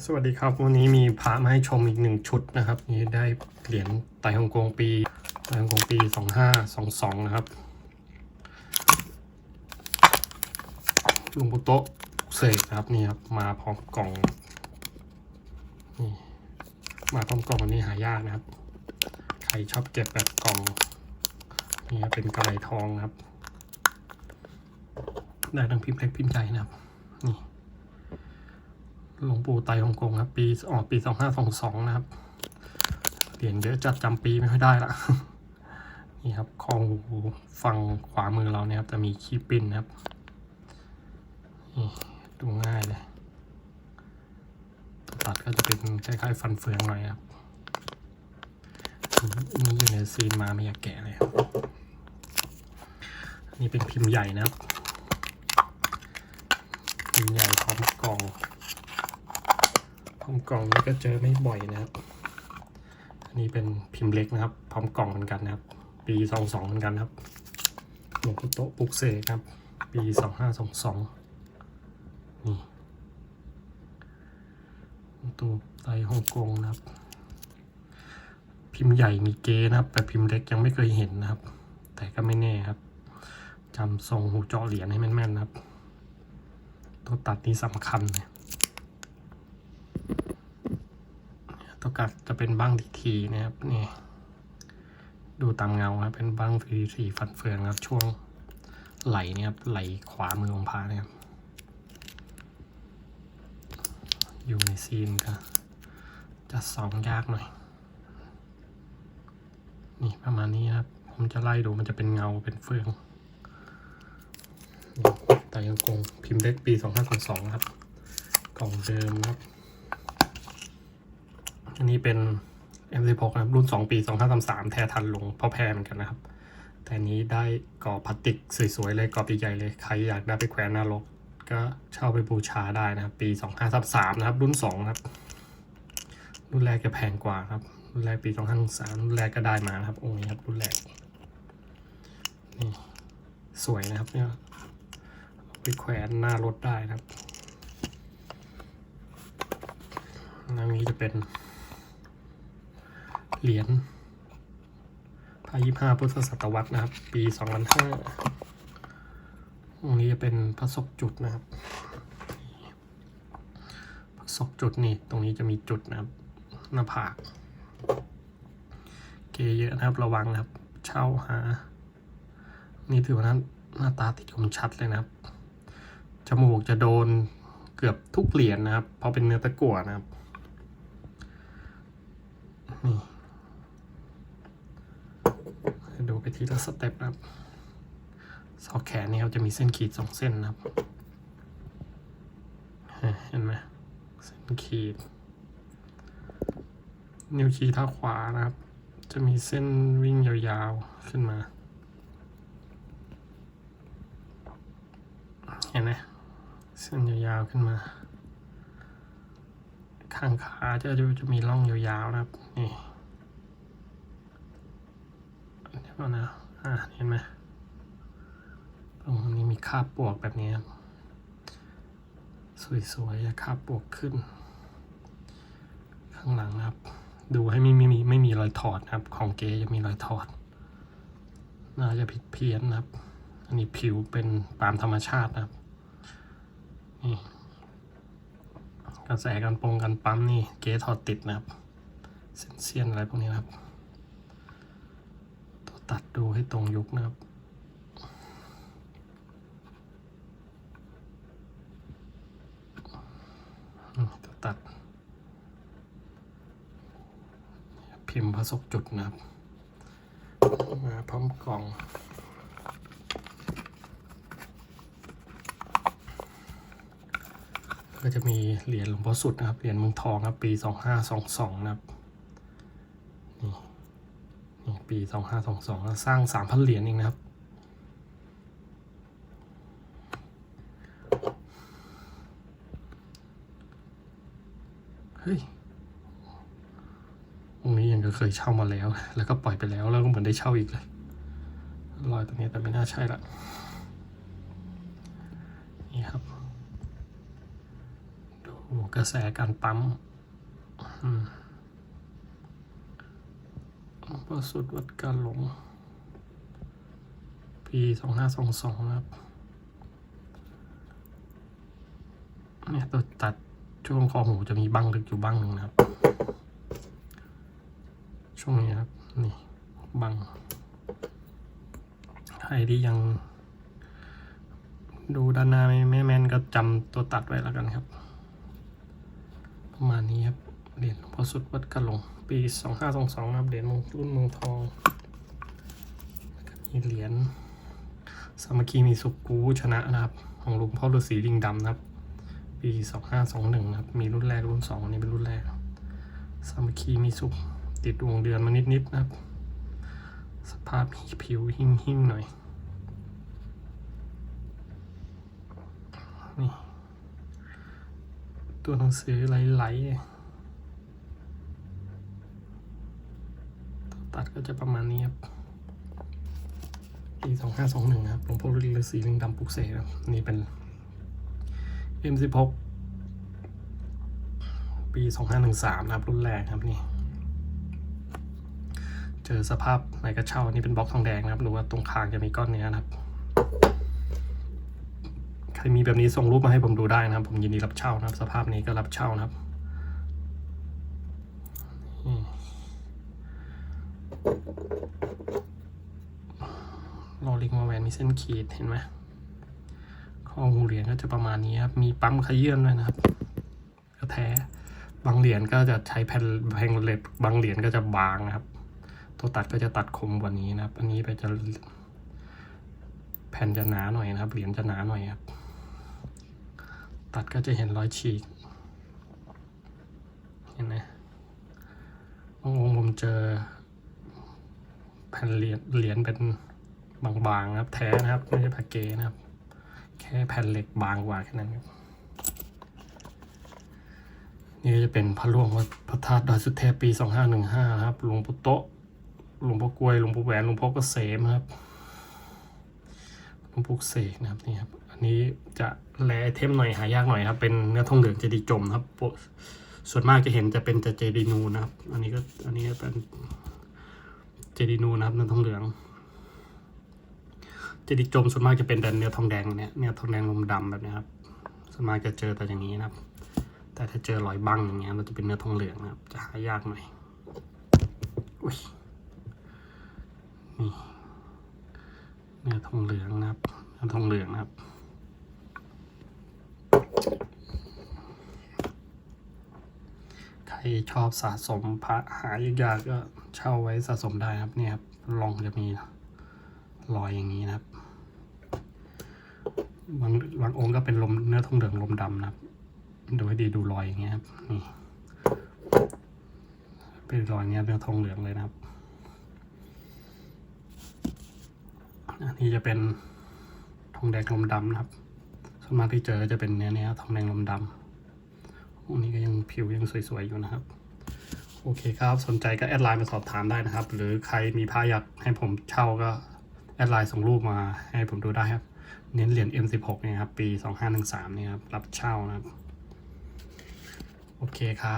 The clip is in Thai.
สวัสดีครับวันนี้มีพระมาให้ชมอีกหนึ่งชุดนะครับ นี่ได้เหรียญไต่ฮ่องกงปีไต่ฮ่องกงปีสองห้าสองสองนะครับหลุงปู่โตะเสกนะครับนี่ครับมาพร้อมกล่องนี่มาพร้อมกล่องวันนี้หายากนะครับ ใครชอบเก็บแบบกล่องนี่ครับเป็นกระไรทองครับ ได้ทั้งพิมพ์เล็กพิมพ์ใหญ่นะครับ หลวงปู่ไตฮ่องกงครับ ปีออกปีสองห้าสองสองนะครับ เหรียญเยอะจัดจำปีไม่ค่อยได้ละนี่ครับคองหูฝั่งขวามือเราเนี่ยครับจะมีคีปิ้นนะครับนี่ดูง่ายเลยตัดก็จะเป็นคล้ายๆฟันเฟืองหน่อยครับนี่อยู่ในซีนมาไม่อยากแกะเลยครับนี่เป็นพิมพ์ใหญ่นะครับ พิมพ์ใหญ่พร้อมกล่อง พร้อ มกล่องนี้ก็เจอไม่บ่อยนะครับ อันนี้เป็นพิมพ์เล็กนะครับ พร้อมกล่องเหมือนกันนะครับ ปีสองสองเหมือนกันครับหลวงพ่อโตปุกเสกครับ ปีสองห้าสองสองนี่หลวไตฮ่องกงนะครับ พิมพ์ใหญ่มีเกนะครับ แต่พิมพ์เล็กยังไม่เคยเห็นนะครับ แต่ก็ไม่แน่ครับจำทรงหูเจาะเหรียญให้แม่นๆนะครับ ตัวตัดนี้สำคัญเลย ตัว กัดจะเป็นบ้างทีนะครับนี่ดูตามเงาครับเป็นบ้างทีทีฟันเฟืองครับช่วงไหลเนี่ยครับไหลขวามือของพาเนี่ยครับอยู่ในซีนก็จะสองยากหน่อย นี่ประมาณนี้ครับ ผมจะไล่ดูมันจะเป็นเงาเป็นเฟืองแต่ยังคงพิมพ์เล็กปีสองห้าสองสองครับ กล่องเดิมครับ อันนี้เป็น M16 นะครับรุ่น 2 ปี 2533 แท้ทันลงพอแพรเหมือนกันนะครับ แต่อันนี้ได้กรอบพลาสติกสวยๆเลยกรอบใหญ่ๆเลย ใครอยากได้ไปแขวนหน้ารถก็เช่าไปบูชาได้นะครับ ปี 2533 นะครับ รุ่น 2 ครับ รุ่นแรกจะแพงกว่าครับ รุ่นแรกปี 2533 รุ่นแรกก็ได้มาครับ องค์นี้ครับ รุ่นแรก นี่สวยนะครับเนี่ยไปแขวนหน้ารถได้นะครับอันนี้จะเป็น เหรียญพระยี่ห้าพุทธศตวรรษนะครับ ปีสองพันห้าตรงนี้จะเป็นพระศกจุดนะครับพระศกจุดนี่ตรงนี้จะมีจุดนะครับหน้าผากเกยเยอะนะครับระวังนะครับ เช่าหา นี่ถือว่าหน้าตาติดคมชัดเลยนะครับจมูกจะโดนเกือบทุกเหรียญนะครับ เพราะเป็นเนื้อตะกั่วนะครับนี่ให้ดู ไปทีละสเต็ปนะครับซอกแขนนี่ครับจะมีเส้นขีดสองเส้นนะครับเห็นไหมเส้นขีด นิ้วชี้เท้าขวานะครับ จะมีเส้นวิ่งยาวๆขึ้นมา เห็นไหมเส้นยาวๆขึ้นมาข้างขาจะจะมีร่องยาวๆนะครับนี่ เดี๋ยวนะ อ่าเห็นไหมตรงนี้มีคาบปวกแบบนี้ครับสวยๆอะคาบปวกขึ้น ข้างหลังนะครับ ดูให้ไม่มีไม่ไม่มีรอยถอดนะครับ ของเก๋จะมีรอยถอด น่าจะผิดเพี้ยนนะครับ อันนี้ผิวเป็นตามธรรมชาตินะครับนี่กระแสการปรงกันปั๊มนี่เก๊ถอดติดนะครับเส้นเสียนอะไรพวกนี้นะครับ ตัดดูให้ตรงยุคนะครับ ตัด พิมพ์ผสกจุดนะครับ มาพร้อมกล่องก็จะมีเหรียญหลวงพ่อสุดนะครับ เหรียญเมืองทองครับ ปีสองห้าสองสองนะครับ นี่นี่ ปีสองห้าสองสองสร้างสามพันเหรียญเองนะครับ เฮ้ยองนี้ยังก็เคยเช่ามาแล้ว แล้วก็ปล่อยไปแล้ว แล้วก็เหมือนได้เช่าอีกเลย รอยตรงนี้แต่ไม่น่าใช่ละ นี่ครับ ดูกระแสการปั๊มอืม ประสุดวัดการหลง ปีสองห้าสองสองครับ เนี่ยตัวตัดช่วงคอหูจะมีบ้างลึกอยู่บ้างหนึ่งนะครับ ช่วงนี้ครับ นี่บังใครที่ยัง ดูด้านหน้าไม่ไม่แม่นก็จำตัวตัดไว้แล้วกันครับ ประมาณนี้ครับ เหรียญพ่อสุดวัดกระหลง ปีสองห้าสองสองนะครับเหรียญมงรุ่นเมืองทองมีเหรียญสามัคคีมีสุกูชนะนะครับ ของหลวงพ่อฤาษีลิงดำนะครับ ปีสองห้าสองหนึ่งนะครับ มีรุ่นแรกรุ่นสองอันนี้เป็นรุ่นแรกสามัคคีมีสุขติดดวงเดือนมานิดๆนะครับ สภาพผิวหิ่งๆหน่อยนี่ตัวหนังสือไหลๆ ตัดก็จะประมาณนี้ครับปีสองห้าสองหนึ่งครับหลวงพ่อฤาษีลิงดำปลุกเสกครับนี่เป็น M16 ปีสองห้าหนึ่งสามนะครับรุ่นแรกครับนี่ เจอสภาพไหนกระเช่านนี้เป็นบล็อกทองแดงนะครับ หรือว่าตรงคางจะมีก้อนเนื้อนะครับ ใครมีแบบนี้ส่งรูปมาให้ผมดูได้นะครับ ผมยินดีรับเช่านะครับ สภาพนี้ก็รับเช่านะครับนี่ ลอลิงมาแวนมีเส้นขีดเห็นไหมข้อหูเหรียญก็จะประมาณนี้ครับ มีปั๊มขยื่นด้วยนะครับก็แท้ บางเหรียญก็จะใช้แผ่นแผ่นเหล็กบางเหรียญก็จะบางนะครับ ตัวตัดก็จะตัดคมกว่านี้นะครับ อันนี้ไปจะแผ่นจะหนาหน่อยนะครับ เหรียญจะหนาหน่อยครับ ตัดก็จะเห็นรอยฉีก เห็นไหมบางองค์ผมเจอ แผ่นเหรียญเหรียญเป็นบางๆนะครับ แท้นะครับ ไม่ใช่แพ็กเกนะครับ แค่แผ่นเหล็กบางกว่าแค่นั้นครับนี่จะเป็นพระหลวงวัดพระธาตุดอยสุเทพปี 2515ครับ หลวงปู่โตะหลวงพ่อกล้วย หลวงปู่แหวน หลวงพ่อเกษมครับ หลวงปู่เสกนะครับนี่ครับ อันนี้จะแลไอเทมหน่อยหายากหน่อยครับ เป็นเนื้อทองเหลืองเจดีย์จมครับโปะส่วนมากจะเห็นจะเป็นจะเจดีย์นูนะครับ อันนี้ก็อันนี้เป็น ดีนูนะครับเนื้อทองเหลือง เจดีจมส่วนมากจะเป็นแต่เนื้อทองแดงเนี่ยเนื้อทองแดงลมดำแบบนี้ครับส่วนมากจะเจอแต่อย่างนี้นะครับ แต่ถ้าเจอรอยบังอย่างเงี้ยมันจะเป็นเนื้อทองเหลืองนะครับ จะหายากหน่อยอุ้ยนี่เนื้อทองเหลืองนะครับเนื้อทองเหลืองนะครับใครชอบสะสมพระหายากๆก็ เช่าไว้สะสมได้ครับเนี่ยครับลองจะมีรอยอย่างนี้นะครับบางบางองค์ก็เป็นลมเนื้อทองเหลืองลมดำนะครับ ดูให้ดีดูรอยอย่างเงี้ยครับนี่เป็นรอยเงี้ยเป็นทองเหลืองเลยนะครับอันนี้จะเป็นทองแดงลมดำนะครับส่วนมากที่เจอจะเป็นเนี้ยเนี้ยทองแดงลมดำอันนี้ก็ยังผิวยังสวยๆอยู่นะครับ โอเคครับ สนใจก็แอดไลน์มาสอบถามได้นะครับ หรือใครมีผ้าอยากให้ผมเช่าก็แอดไลน์ส่งรูปมาให้ผมดูได้ครับ เน้นเหรียญ M16 เนี่ยครับ ปี 2513เนี่ยครับ รับเช่านะครับ โอเคครับ